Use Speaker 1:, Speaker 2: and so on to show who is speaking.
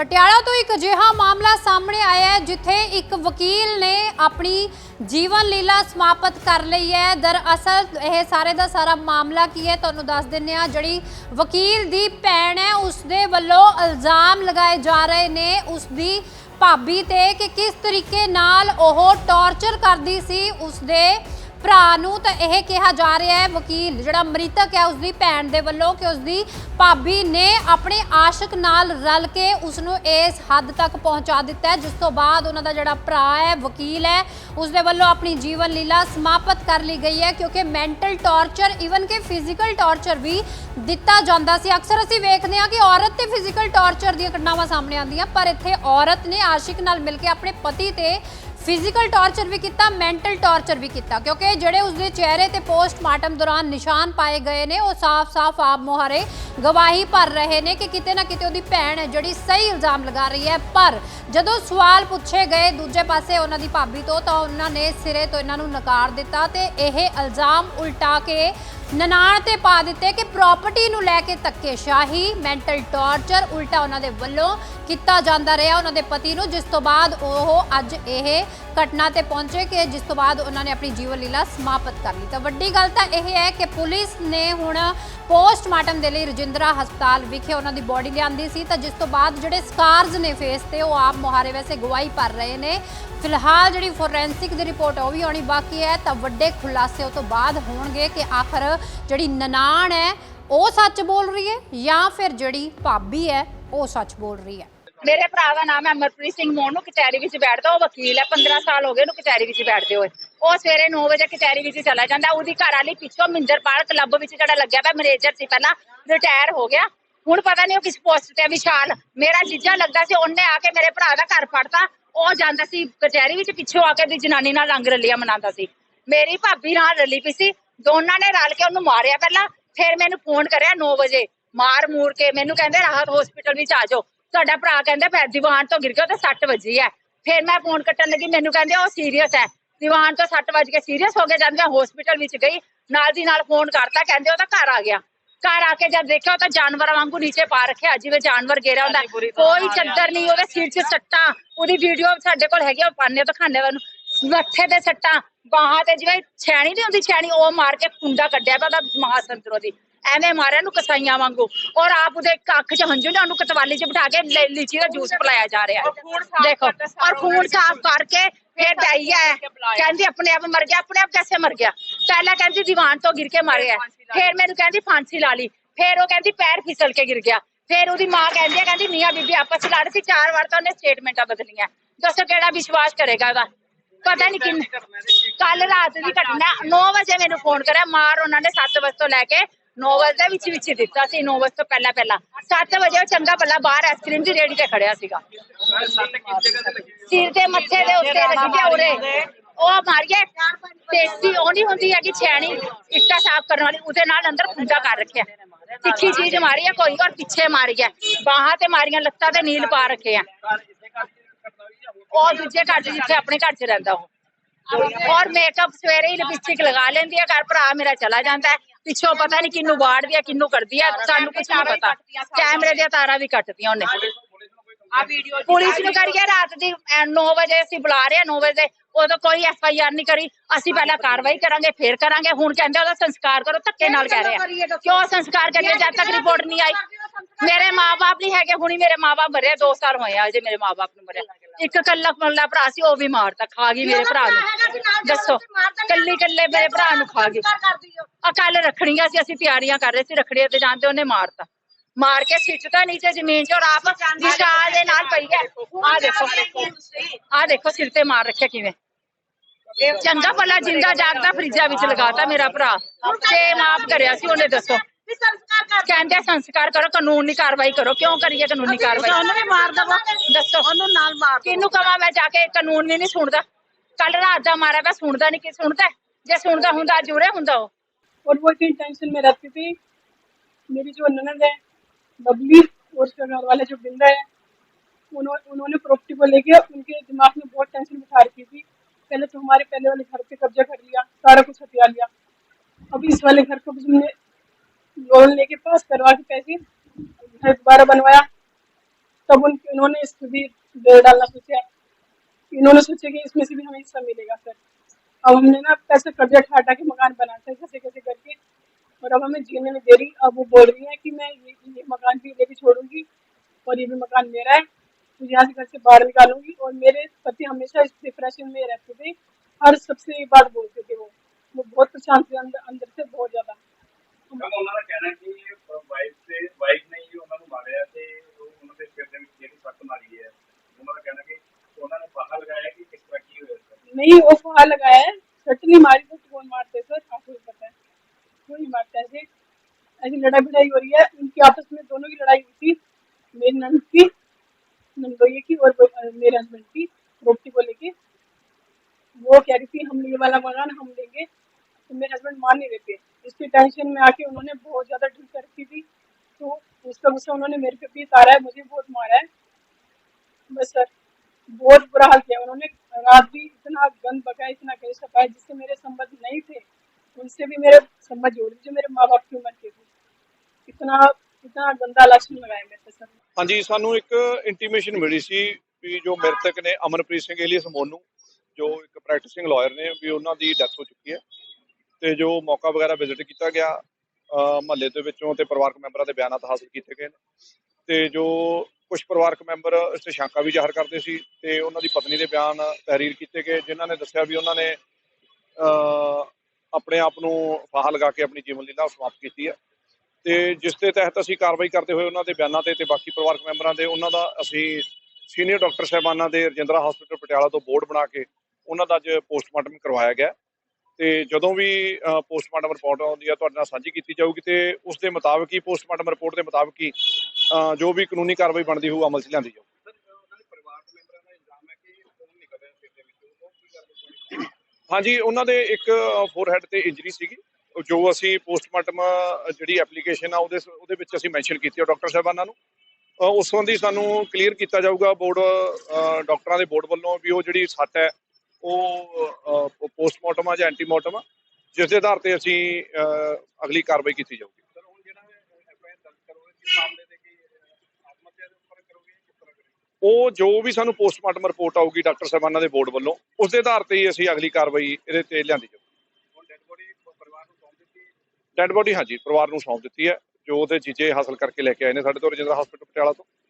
Speaker 1: ਪਟਿਆਲਾ ਤੋਂ ਇੱਕ ਅਜਿਹਾ ਮਾਮਲਾ ਸਾਹਮਣੇ ਆਇਆ ਹੈ, ਜਿੱਥੇ ਇੱਕ ਵਕੀਲ ਨੇ ਆਪਣੀ ਜੀਵਨ ਲੀਲਾ ਸਮਾਪਤ ਕਰ ਲਈ ਹੈ। ਦਰਅਸਲ ਇਹ ਸਾਰੇ ਦਾ ਸਾਰਾ ਮਾਮਲਾ ਕੀ ਹੈ, ਤੁਹਾਨੂੰ ਦੱਸ ਦਿੰਨੇ ਆ ਜਿਹੜੀ ਵਕੀਲ ਦੀ ਭੈਣ ਹੈ ਉਸ ਦੇ ਵੱਲੋਂ ਇਲਜ਼ਾਮ ਲਗਾਏ ਜਾ ਰਹੇ ਨੇ। ਉਸ ਦੀ ਭਾਬੀ ਤੇ ਕਿ ਕਿਸ ਤਰੀਕੇ ਨਾਲ ਉਹ ਟੌਰਚਰ ਕਰਦੀ ਸੀ ਉਸ ਦੇ ਭਰਾ ਨੂੰ ਤਾਂ ਇਹ ਕਿਹਾ ਜਾ ਰਿਹਾ ਹੈ, ਵਕੀਲ ਜਿਹੜਾ ਮ੍ਰਿਤਕ ਹੈ, ਉਸਦੀ ਭੈਣ ਦੇ ਵੱਲੋਂ ਕਿ ਉਸਦੀ ਭਾਬੀ ਨੇ ਆਪਣੇ ਆਸ਼ਿਕ ਨਾਲ ਰਲ ਕੇ ਉਸ ਨੂੰ ਇਸ ਹੱਦ ਤੱਕ ਪਹੁੰਚਾ ਦਿੱਤਾ ਜਿਸ ਤੋਂ ਬਾਅਦ ਉਹਨਾਂ ਦਾ ਜਿਹੜਾ ਭਰਾ ਹੈ, ਵਕੀਲ ਹੈ ਉਸ ਦੇ ਵੱਲੋਂ ਆਪਣੀ ਜੀਵਨ ਲੀਲਾ ਸਮਾਪਤ ਕਰ ਲਈ ਗਈ ਹੈ, ਕਿਉਂਕਿ ਮੈਂਟਲ ਟੌਰਚਰ ਇਵਨ ਕਿ ਫਿਜ਼ੀਕਲ ਟੌਰਚਰ ਵੀ ਦਿੱਤਾ ਜਾਂਦਾ ਸੀ। ਅਕਸਰ ਅਸੀਂ ਵੇਖਦੇ ਹਾਂ ਕਿ ਔਰਤ ਤੇ ਫਿਜ਼ੀਕਲ ਟੌਰਚਰ ਦੀਆਂ ਘਟਨਾਵਾਂ ਸਾਹਮਣੇ ਆਉਂਦੀਆਂ, ਪਰ ਇੱਥੇ ਔਰਤ ਨੇ ਆਸ਼ਿਕ ਨਾਲ ਮਿਲ ਕੇ ਆਪਣੇ ਪਤੀ ਤੇ ਫਿਜ਼ੀਕਲ ਟੌਰਚਰ ਵੀ ਕੀਤਾ ਮੈਂਟਲ ਟੌਰਚਰ ਵੀ ਕੀਤਾ, ਕਿਉਂਕਿ ਜਿਹੜੇ ਉਸਦੇ ਚਿਹਰੇ ਤੇ ਪੋਸਟਮਾਰਟਮ ਦੌਰਾਨ ਨਿਸ਼ਾਨ ਪਾਏ ਗਏ ਨੇ, ਉਹ ਸਾਫ਼-ਸਾਫ਼ ਆਪ ਮੁਹਾਰੇ ਗਵਾਹੀ ਭਰ ਰਹੇ ਨੇ ਕਿ ਕਿਤੇ ਨਾ ਕਿਤੇ ਉਹਦੀ ਭੈਣ ਹੈ ਜਿਹੜੀ ਸਹੀ ਇਲਜ਼ਾਮ ਲਗਾ ਰਹੀ ਹੈ। ਪਰ ਜਦੋਂ ਸਵਾਲ ਪੁੱਛੇ ਗਏ ਦੂਜੇ ਪਾਸੇ ਉਹਨਾਂ ਦੀ ਭਾਬੀ ਤੋਂ, ਤਾਂ ਉਹਨਾਂ ਨੇ ਸਿਰੇ ਤੋਂ ਇਹਨਾਂ ਨੂੰ ਨਕਾਰ ਦਿੱਤਾ ਤੇ ਇਹ ਇਲਜ਼ਾਮ ਉਲਟਾ ਕੇ ਨਨਾਣ ਤੇ ਪਾ ਦਿੱਤੇ ਕਿ ਪ੍ਰਾਪਰਟੀ ਨੂੰ ਲੈ ਕੇ ਧੱਕੇਸ਼ਾਹੀ ਮੈਂਟਲ ਟੌਰਚਰ ਉਲਟਾ ਉਹਨਾਂ ਦੇ ਵੱਲੋਂ ਕੀਤਾ ਜਾਂਦਾ ਰਿਹਾ ਉਹਨਾਂ ਦੇ ਪਤੀ ਨੂੰ, ਜਿਸ ਤੋਂ ਬਾਅਦ ਉਹ ਅੱਜ ਇਹ ਘਟਨਾ ਤੇ ਪਹੁੰਚੇ ਕਿ ਜਿਸ ਤੋਂ ਬਾਅਦ ਉਹਨਾਂ ਨੇ ਆਪਣੀ ਜੀਵਨ ਲੀਲਾ ਸਮਾਪਤ ਕਰ ਲਈ। ਤਾਂ ਵੱਡੀ ਗੱਲ ਤਾਂ ਇਹ ਹੈ ਕਿ ਪੁਲਿਸ ਨੇ ਹੁਣ ਪੋਸਟਮਾਰਟਮ ਦੇ ਲਈ ਰਜਿੰਦਰਾ ਹਸਪਤਾਲ ਵਿਖੇ ਉਹਨਾਂ ਦੀ ਬੋਡੀ ਲਿਆਂਦੀ ਸੀ। ਤਾਂ ਜਿਸ ਤੋਂ ਬਾਅਦ ਜਿਹੜੇ ਸਕਾਰਸ ਨੇ ਫੇਸ ਤੇ, ਉਹ ਆਪ ਮੁਹਾਰੇ ਵੈਸੇ ਗਵਾਹੀ ਭਰ ਰਹੇ ਨੇ। ਫਿਲਹਾਲ ਜਿਹੜੀ ਫੋਰੈਂਸਿਕ ਦੀ ਰਿਪੋਰਟ ਉਹ ਵੀ ਆਉਣੀ ਬਾਕੀ ਹੈ। ਤਾਂ ਵੱਡੇ ਖੁਲਾਸੇ ਉਹ ਤੋਂ ਬਾਅਦ ਹੋਣਗੇ ਕਿ ਆਖਰ ਜਿਹੜੀ ਨਨਾਣ ਹੈ, ਉਹ ਸੱਚ ਬੋਲ ਰਹੀ ਹੈ ਜਾਂ ਫਿਰ ਜਿਹੜੀ ਭਾਬੀ ਹੈ, ਉਹ ਸੱਚ ਬੋਲ ਰਹੀ ਹੈ?
Speaker 2: ਮੇਰੇ ਭਰਾ ਦਾ ਨਾਮ ਹੈ ਅਮਰਪ੍ਰੀਤ ਸਿੰਘ ਮੋਹਨ, ਨੂੰ ਕਚਹਿਰੀ ਵਿੱਚ ਬੈਠਦਾ, ਉਹ ਵਕੀਲ ਹੈ 15 ਸਾਲ ਹੋ ਗਏ ਉਹਨੂੰ ਕਚਹਿਰੀ ਵਿੱਚ ਬੈਠਦੇ ਹੋਏ। ਉਹ ਸਵੇਰੇ 9 ਵਜੇ ਕਚਹਿਰੀ ਵਿੱਚ ਚਲਾ ਜਾਂਦਾ, ਉਹਦੀ ਘਰ ਵਾਲੀ ਪਿੱਛੋਂ ਮਿੰਦਰਪਾਲ ਕਲੱਬ ਵਿੱਚ ਜਿਹੜਾ ਲੱਗਿਆ ਪਿਆ, ਮੈਨੇਜਰ ਸੀ ਪਹਿਲਾਂ, ਰਿਟਾਇਰ ਹੋ ਗਿਆ। ਹੁਣ ਪਤਾ ਨਹੀਂ ਉਹ ਕਿਸ ਪੋਸਟ ਤੇ ਵਿਸ਼ਾਲ। ਮੇਰਾ ਜੀਜਾ ਲੱਗਦਾ ਸੀ, ਉਹਨੇ ਆ ਕੇ ਮੇਰੇ ਭਰਾ ਦਾ ਘਰ ਫੜਤਾ। ਉਹ ਜਾਂਦਾ ਸੀ ਕਚਹਿਰੀ ਵਿੱਚ, ਪਿੱਛੋਂ ਆ ਕੇ ਦੀ ਜਨਾਨੀ ਨਾਲ ਰੰਗ ਰਲੀਆਂ ਮਨਾਉਂਦਾ ਸੀ। ਮੇਰੀ ਭਾਬੀ ਨਾਲ ਰਲੀ ਪਈ ਸੀ ਦੋਨਾਂ ਨੇ ਰਲ ਕੇ ਉਹਨੂੰ ਮਾਰਿਆ ਪਹਿਲਾਂ ਫਿਰ ਮੈਨੂੰ ਫੋਨ ਕਰਿਆ 9 ਵਜੇ। ਮਾਰ ਮੂਰ ਕੇ ਮੈਨੂੰ ਕਹਿੰਦੇ ਰਾਹਤ ਹਸਪੀਟਲ ਵਿੱਚ ਆ ਜਾਓ। ਤੁਹਾਡਾ ਭਰਾ ਕਹਿੰਦਾ ਫਿਰ ਦੀਵਾਨ ਤੋਂ ਗਿਰ ਗਿਆ ਤੇ 6 ਵਜੀ ਹੈ। ਫਿਰ ਮੈਂ ਫੋਨ ਕੱਟਣ ਲੱਗੀ ਮੈਨੂੰ ਕਹਿੰਦੇ ਉਹ ਸੀਰੀਅਸ ਹੈ। ਦੀਵਾਨ ਤੋਂ 6 ਵਜ ਕੇ ਸੀਰੀਅਸ ਹੋ ਕੇ ਜਾਂਦੇ ਹਸਪੀਟਲ ਵਿੱਚ ਗਈ ਨਾਲ ਦੀ ਨਾਲ ਫੋਨ ਕਰਤਾ ਕਹਿੰਦੇ ਉਹਦਾ ਘਰ ਆ ਗਿਆ। ਘਰ ਆ ਕੇ ਜਦ ਦੇਖਿਆ ਤਾਂ ਜਾਨਵਰਾਂ ਵਾਂਗੂ ਨੀਚੇ ਪਾ ਰੱਖਿਆ ਜਿਵੇਂ ਜਾਨਵਰ ਗੇਰਾ ਹੁੰਦਾ। ਕੋਈ ਚੱਦਰ ਨਹੀਂ ਉਹਦੇ ਸਿਰ 'ਚ ਸੱਟਾਂ ਉਹਦੀ ਵੀਡੀਓ ਸਾਡੇ ਕੋਲ ਹੈਗੀ ਆ, ਉਹ ਪਾਣੇ ਤਾਂ ਖਾਣੇ ਵਾਨੂੰ ਮੱਥੇ ਤੇ ਸੱਟਾਂ ਬਾਹਾਂ ਤੇ ਜਿਵੇਂ ਛੈਣੀ ਨਹੀਂ ਹੁੰਦੀ ਛੈਣੀ ਉਹ ਮਾਰ ਕੇ ਕੁੰਡਾ ਕੱਢਿਆ ਪਿਆ ਉਹਦਾ ਮਹਾਸੰਤਰੋ ਦੀ। ਐਵੇਂ ਮਾਰਿਆ ਨੂੰ ਕਸਾਈਆਂ ਵਾਂਗੂ। ਔਰ ਆਪ ਉਹਦੇ ਅੱਖ 'ਚ ਹੰਝੂ ਨੇ ਉਹਨੂੰ ਕਤਵਾਲੀ 'ਚ ਬਿਠਾ ਕੇ ਲੀ- ਲੀਚੀ ਦਾ ਜੂਸ ਪਿਲਾਇਆ ਜਾ ਰਿਹਾ ਹੈ। ਦੇਖੋ ਔਰ ਖੂਨ ਸਾਫ਼ ਕਰਕੇ ਫਿਰ ਹੈ। ਕਹਿੰਦੀ ਆਪਣੇ ਆਪ ਮਰ ਗਿਆ ਆਪਣੇ ਆਪ ਕੈਸੇ ਮਰ ਗਿਆ? ਪਹਿਲਾਂ ਕਹਿੰਦੀ ਦੀਵਾਨ ਤੋਂ ਗਿਰ ਕੇ ਮਰ ਗਿਆ ਫਿਰ ਮੈਨੂੰ ਕਹਿੰਦੀ ਫਾਂਸੀ ਲਾ ਲਈ। ਫਿਰ ਉਹ ਕਹਿੰਦੀ ਪੈਰ ਫਿਸਲ ਕੇ ਗਿਰ ਗਿਆ। ਫਿਰ ਉਹਦੀ ਮਾਂ ਕਹਿੰਦੀ ਹੈ ਕਹਿੰਦੀ ਮੀਆਂ ਬੀਬੀ ਆਪਸ 'ਚ ਲੜ ਸੀ ਚਾਰ ਵਾਰ ਤਾਂ ਉਹਨੇ ਸਟੇਟਮੈਂਟਾਂ ਬਦਲੀਆਂ ਦੱਸੋ ਕਿਹੜਾ ਵਿਸ਼ਵਾਸ ਕਰੇਗਾ ਉਹਦਾ? ਪਤਾ ਨਹੀਂ ਕਿੰਨ ਕੱਲ ਰਾਤ ਦੀ ਘਟਨਾ 9 ਵਜੇ ਮੈਨੂੰ ਫੋਨ ਕਰਿਆ ਮਾਰ ਉਹਨਾਂ ਨੇ 7 ਵਜੇ ਤੋਂ ਲੈ ਕੇ 9 ਵਜੇ ਦੇ ਵਿੱਚ ਵਿੱਚ ਦਿੱਤਾ ਸੀ 9 ਵਜੇ ਤੋਂ ਪਹਿਲਾਂ ਪਹਿਲਾਂ। 7 ਵਜੇ ਉਹ ਚੰਗਾ ਭਲਾ ਬਾਹਰ ਆਈਸਕ੍ਰੀਮ ਦੀ ਰੇੜੀ ਤੇ ਖੜਿਆ ਸੀਗਾ। ਸਿਰ ਦੇ ਮੱਥੇ ਦੇ ਉੱਤੇ ਲੱਗੀ ਪਿਆ ਉਰੇ ਉਹ ਮਾਰੀਏ ਟੇਸਟੀ ਉਹ ਨਹੀਂ ਹੁੰਦੀ ਹੈਗੀ ਛੈਣੀ ਇੱਟਾ ਸਾਫ਼ ਕਰਨ ਵਾਲੀ ਉਹਦੇ ਨਾਲ ਅੰਦਰ ਖੁੰਡਾ ਕਰ ਰੱਖਿਆ। ਤਿੱਖੀ ਚੀਜ਼ ਮਾਰੀ ਹੈ ਕੋਈ ਔਰ ਪਿੱਛੇ ਮਾਰੀ ਹੈ ਬਾਹਾਂ ਤੇ ਮਾਰੀਆਂ ਲੱਤਾਂ ਤੇ ਨੀਲ ਪਾ ਰੱਖੇ ਆ। ਉਹ ਦੂਜੇ ਘਰ 'ਚ ਜਿੱਥੇ ਆਪਣੇ ਘਰ 'ਚ ਰਹਿੰਦਾ ਉਹ। ਔਰ ਮੇਕਅਪ ਸਵੇਰੇ ਹੀ ਲਿਪਸਟਿਕ ਲਗਾ ਲੈਂਦੀ ਹੈ ਘਰ ਭਰਾ ਮੇਰਾ ਚਲਾ ਜਾਂਦਾ ਹੈ। ਪਿੱਛੋਂ ਪਤਾ ਨਹੀਂ ਕਿੰਨੂੰ ਵਾੜਦੀ ਹੈ ਕਿੰਨੂੰ ਕਰਦੀ ਹੈ ਸਾਨੂੰ ਕੁਝ ਨਹੀਂ ਪਤਾ। ਕੈਮਰੇ ਦੀਆਂ ਤਾਰਾਂ ਵੀ ਕੱਟਦੀਆਂ ਉਹਨੇ।
Speaker 3: ਆ ਵੀਡੀਓ
Speaker 2: ਪੁਲਿਸ ਨੂੰ ਕਰੀਏ ਰਾਤ ਦੀ 9 ਵਜੇ ਅਸੀਂ ਬੁਲਾ ਰਹੇ ਹਾਂ 9 ਵਜੇ ਉਦੋਂ ਕੋਈ ਐਫ ਆਈ ਆਰ ਨਹੀਂ ਕਰੀ। ਅਸੀਂ ਪਹਿਲਾਂ ਕਾਰਵਾਈ ਕਰਾਂਗੇ ਫੇਰ ਕਰਾਂਗੇ। ਹੁਣ ਕਹਿੰਦੇ ਉਹਦਾ ਸੰਸਕਾਰ ਕਰੋ ਧੱਕੇ ਨਾਲ ਕਹਿ ਰਹੇ ਆ। ਕਿਉਂ ਸੰਸਕਾਰ ਕਰੀਏ? ਜਦ ਤੱਕ ਰਿਪੋਰਟ ਨਹੀਂ ਆਈ। ਮੇਰੇ ਮਾਪੇ ਨਹੀਂ ਹੈਗੇ ਹੁਣੀ ਮੇਰੇ ਮਾਪੇ ਮਰੇ 2 ਸਾਲ ਹੋਏ ਆ ਅਜੇ ਮੇਰੇ ਮਾਪੇ ਨੂੰ ਮਰੇ ਇੱਕ ਕੱਲਾ ਕੱਲਾ ਭਰਾ ਸੀ ਉਹ ਵੀ ਮਾਰਤਾ ਖਾ ਗਈ ਮੇਰੇ ਭਰਾ ਨੂੰ। ਦੱਸੋ ਕੱਲੀ ਕੱਲੇ ਮੇਰੇ ਭਰਾ ਨੂੰ ਖਾ ਗਈ। ਆ ਕੱਲ ਰੱਖੜੀਆਂ ਸੀ ਅਸੀਂ ਤਿਆਰੀਆਂ ਕਰ ਰਹੇ ਸੀ ਰੱਖੜੀਆਂ ਤੇ ਜਾਂਦੇ ਉਹਨੇ ਮਾਰਤਾ। ਮਾਰ ਕੇ ਸਿੱਟਦਾ ਨੀਚੇ ਜ਼ਮੀਨ 'ਚ ਔਰ ਆਪ ਵਿਸ਼ਾਲ ਦੇ ਨਾਲ ਪਈ ਹੈ। ਆ ਦੇਖੋ ਆ ਦੇਖੋ। ਸਿਰ ਤੇ ਮਾਰ ਰੱਖਿਆ ਕਿਵੇਂ। ਚੰਗਾ ਭਲਾ ਜਿੰਦਾ ਜਾਗਦਾ ਫਰਿੱਜਾਂ ਵਿੱਚ ਲਗਾਤਾ ਮੇਰਾ ਭਰਾ। ਤੇ ਮਾਫ ਕਰਿਆ ਸੀ ਉਹਨੇ ਦੱਸੋ। ਕਹਿੰਦੇ ਸੰਸਕਾਰ ਕਰੋ ਕਾਨੂੰਨੀ ਕਾਰਵਾਈ ਕਰੋ ਕਿਉਂ ਕਰੀਏ ਕਾਨੂੰਨੀ ਕਾਰਵਾਈ
Speaker 3: ਉਹਨੂੰ ਵੀ ਮਾਰ ਦਵਾ
Speaker 2: ਦੱਸੋ
Speaker 3: ਉਹਨੂੰ ਨਾਲ ਮਾਰ ਦਓ।
Speaker 2: ਕਿਹਨੂੰ ਕਵਾਂ ਮੈਂ ਜਾ ਕੇ ਕਾਨੂੰਨ ਵੀ ਨਹੀਂ ਸੁਣਦਾ ਕੱਲ ਰਾਤ ਦਾ ਮਾਰਿਆ ਪਿਆ ਸੁਣਦਾ ਨਹੀਂ ਕਿ ਸੁਣਦਾ ਹੈ? ਜੇ ਸੁਣਦਾ ਹੁੰਦਾ ਅੱਜ ਉਰੇ ਹੁੰਦਾ ਉਹ
Speaker 4: और वो इतनी टेंशन में रहती थी मेरी जो ननद है बबली और उसके घर वाले जो बिंदा है उन्होंने उन्होंने प्रॉपर्टी को लेके उनके दिमाग में बहुत टेंशन बिठा रखी थी पहले तो हमारे पहले वाले घर पे कब्जा कर लिया सारा कुछ हथिया लिया अब इस वाले घर को भी हमने लोन लेके पास करवा के पैसे घर दोबारा बनवाया। तब उन इन्होंने इस भी डेढ़ डालना सोचा। इन्होंने सोचा कि इसमें से भी हमें हिस्सा मिलेगा सर। अब हमने ना पैसे उठा उठा के मकान बनाते कैसे कैसे करके। और अब हमें जीने में दे रही। अब वो बोल रही है कि मैं ये, ये मकान भी लेके छोड़ूँगी और ये भी मकान मेरा है। मुझे यहाँ से घर से बाहर निकालूँगी। और मेरे पति हमेशा इस डिप्रेशन में रहते थे। हर सबसे ये बात बोलते थे वो। वो बहुत परेशान थे अंदर अंदर से बहुत ज़्यादा। नहीं वो फुहार लगाया है। सट नहीं मारी तो कौन मारते आपको भी पता है। कोई मारता? ऐसे ऐसी लड़ाई भिड़ाई हो रही है। उनकी आपस में दोनों की लड़ाई हुई थी। मेरी नंद की नंदोई की और मेरे हस्बैंड की रोटी को लेके। वो कह रही थी हम ये वाला मकान हम लेंगे। तो मेरे हस्बैंड मान नहीं थे। इसकी टेंशन में आके उन्होंने बहुत ज्यादा ढील कर रखी थी तो उसका गुस्सा उन्होंने मेरे पे भी उतारा है मुझे बहुत मारा है बस सर बहुत बुरा हाल किया उन्होंने रात भी इतना गंद बकाया इतना कह सकाया जिससे मेरे संबंध नहीं थे उनसे भी मेरे संबंध जोड़ दिए जो मेरे माँ बाप की उम्र के थे इतना इतना गंदा लक्षण लगाया मेरे पे सर
Speaker 5: ਹਾਂਜੀ ਸਾਨੂੰ ਇੱਕ ਇੰਟੀਮੇਸ਼ਨ ਮਿਲੀ ਸੀ ਵੀ ਜੋ ਮ੍ਰਿਤਕ ਨੇ ਅਮਨਪ੍ਰੀਤ ਸਿੰਘ ਏਲੀਅਸ ਮੋਨੂ ਜੋ ਇੱਕ ਪ੍ਰੈਕਟਿਸਿੰਗ ਲਾਇਰ ਨੇ ਵੀ ਉਹਨਾਂ ਦੀ ਡੈਥ ਹੋ ਚੁੱਕੀ ਹੈ ਤੇ ਜੋ ਮੌਕਾ ਵਗੈਰਾ ਵਿਜ਼ਿਟ ਕੀਤਾ ਗਿਆ ਮਹੱਲੇ ਦੇ ਵਿੱਚੋਂ ਤੇ ਪਰਿਵਾਰਕ ਮੈਂਬਰਾਂ ਦੇ ਬਿਆਨਾਤ ਹਾਸਲ ਕੀਤੇ ਗਏ ਨੇ। ਤੇ ਜੋ ਕੁਝ ਪਰਿਵਾਰਕ ਮੈਂਬਰ ਇਸ ਤੇ ਸ਼ੰਕਾ ਵੀ ਜ਼ਾਹਰ ਕਰਦੇ ਸੀ ਤੇ ਉਹਨਾਂ ਦੀ ਪਤਨੀ ਦੇ ਬਿਆਨ ਤਹਿਰੀਰ ਕੀਤੇ ਗਏ, ਜਿਨ੍ਹਾਂ ਨੇ ਦੱਸਿਆ ਵੀ ਉਹਨਾਂ ਨੇ ਆਪਣੇ ਆਪ ਨੂੰ ਫਾਹਾ ਲਗਾ ਕੇ ਆਪਣੀ ਜੀਵਨ ਲੀਲਾ ਸਮਾਪਤ ਕੀਤੀ ਹੈ। ਤੇ ਜਿਸ ਦੇ ਤਹਿਤ ਅਸੀਂ ਕਾਰਵਾਈ ਕਰਦੇ ਹੋਏ ਉਹਨਾਂ ਦੇ ਬਿਆਨਾਂ ਤੇ ਤੇ ਬਾਕੀ ਪਰਿਵਾਰਕ ਮੈਂਬਰਾਂ ਦੇ ਉਹਨਾਂ ਦਾ ਅਸੀਂ ਸੀਨੀਅਰ ਡਾਕਟਰ ਸਾਹਿਬਾਨਾਂ ਦੇ ਰਜਿੰਦਰਾ ਹਸਪੀਟਲ ਪਟਿਆਲਾ ਤੋਂ ਬੋਰਡ ਬਣਾ ਕੇ ਉਹਨਾਂ ਦਾ ਅੱਜ ਪੋਸਟਮਾਰਟਮ ਕਰਵਾਇਆ ਗਿਆ। ਤੇ ਜਦੋਂ ਵੀ ਪੋਸਟਮਾਰਟਮ ਰਿਪੋਰਟ ਆਉਂਦੀ ਹੈ ਤੁਹਾਡੇ ਨਾਲ ਸਾਂਝੀ ਕੀਤੀ ਜਾਊਗੀ ਤੇ ਉਸ ਦੇ ਮੁਤਾਬਕ ਹੀ ਪੋਸਟਮਾਰਟਮ ਰਿਪੋਰਟ ਦੇ ਮੁਤਾਬਕ ਹੀ ਜੋ ਵੀ ਕਾਨੂੰਨੀ ਕਾਰਵਾਈ ਬਣਦੀ ਹੋਊ ਅਮਲ 'ਚ ਲਿਆਂਦੀ ਜਾਊ। ਹਾਂਜੀ ਉਹਨਾਂ ਦੇ ਇੱਕ ਫੋਰਹੈਡ ਤੇ ਇੰਜਰੀ ਸੀਗੀ ਜੋ ਅਸੀਂ ਪੋਸਟਮਾਰਟਮ ਜਿਹੜੀ ਐਪਲੀਕੇਸ਼ਨ ਆ ਉਹਦੇ ਉਹਦੇ ਵਿੱਚ ਅਸੀਂ ਮੈਂਸ਼ਨ ਕੀਤੀ ਆ ਡਾਕਟਰ ਸਾਹਿਬਾਨਾਂ ਨੂੰ। ਉਸ ਸੰਬੰਧੀ ਸਾਨੂੰ ਕਲੀਅਰ ਕੀਤਾ ਜਾਊਗਾ ਬੋਰਡ ਡਾਕਟਰਾਂ ਦੇ ਬੋਰਡ ਵੱਲੋਂ ਵੀ ਉਹ ਜਿਹੜੀ ਸੱਟ ਹੈ ਉਹ ਪੋਸਟਮਾਰਟਮ ਆ ਜਾਂ ਐਂਟੀਮਾਰਟਮ ਆ ਜਿਸ ਦੇ ਆਧਾਰ ਤੇ ਅਸੀਂ ਅਗਲੀ ਕਾਰਵਾਈ ਕੀਤੀ ਜਾਊਗੀ।
Speaker 6: ਸਰ ਹੁਣ ਜਿਹੜਾ ਐਫਆਈਆਰ ਦਰਜ ਕਰੋਗੇ ਕਿਸ ਮਾਮਲੇ ਦੇ ਕਿ ਆਤਮ ਹੱਤਿਆ ਦੇ ਉੱਪਰ ਕਰੋਗੇ ਕਿਸ ਤਰ੍ਹਾਂ ਕਰੋਗੇ?
Speaker 5: ਉਹ ਜੋ ਵੀ ਸਾਨੂੰ ਪੋਸਟਮਾਰਟਮ ਰਿਪੋਰਟ ਆਊਗੀ ਡਾਕਟਰ ਸਾਹਿਬਾਨਾਂ ਦੇ ਬੋਰਡ ਵੱਲੋਂ ਉਸ ਦੇ ਆਧਾਰ ਤੇ ਹੀ ਅਸੀਂ ਅਗਲੀ ਕਾਰਵਾਈ ਇਹਦੇ ਤੇ ਲਿਆਂਦੀ ਜਾਊਗੀ।
Speaker 6: ਹੁਣ ਡੈਡ ਬੋਡੀ ਪਰਿਵਾਰ ਨੂੰ ਸੌਂਪ ਦਿੱਤੀ
Speaker 5: ਡੈਡ ਬੋਡੀ ਹਾਂਜੀ ਪਰਿਵਾਰ ਨੂੰ ਸੌਂਪ ਦਿੱਤੀ ਹੈ ਜੋ ਉਹਦੇ ਚੀਜ਼ੇ ਹਾਸਲ ਕਰਕੇ ਲੈ ਕੇ ਆਏ ਨੇ ਸਾਡੇ ਤੋਂ ਰਜਿੰਦਰਾ ਹਸਪੀਟਲ ਪਟਿਆਲਾ ਤੋਂ।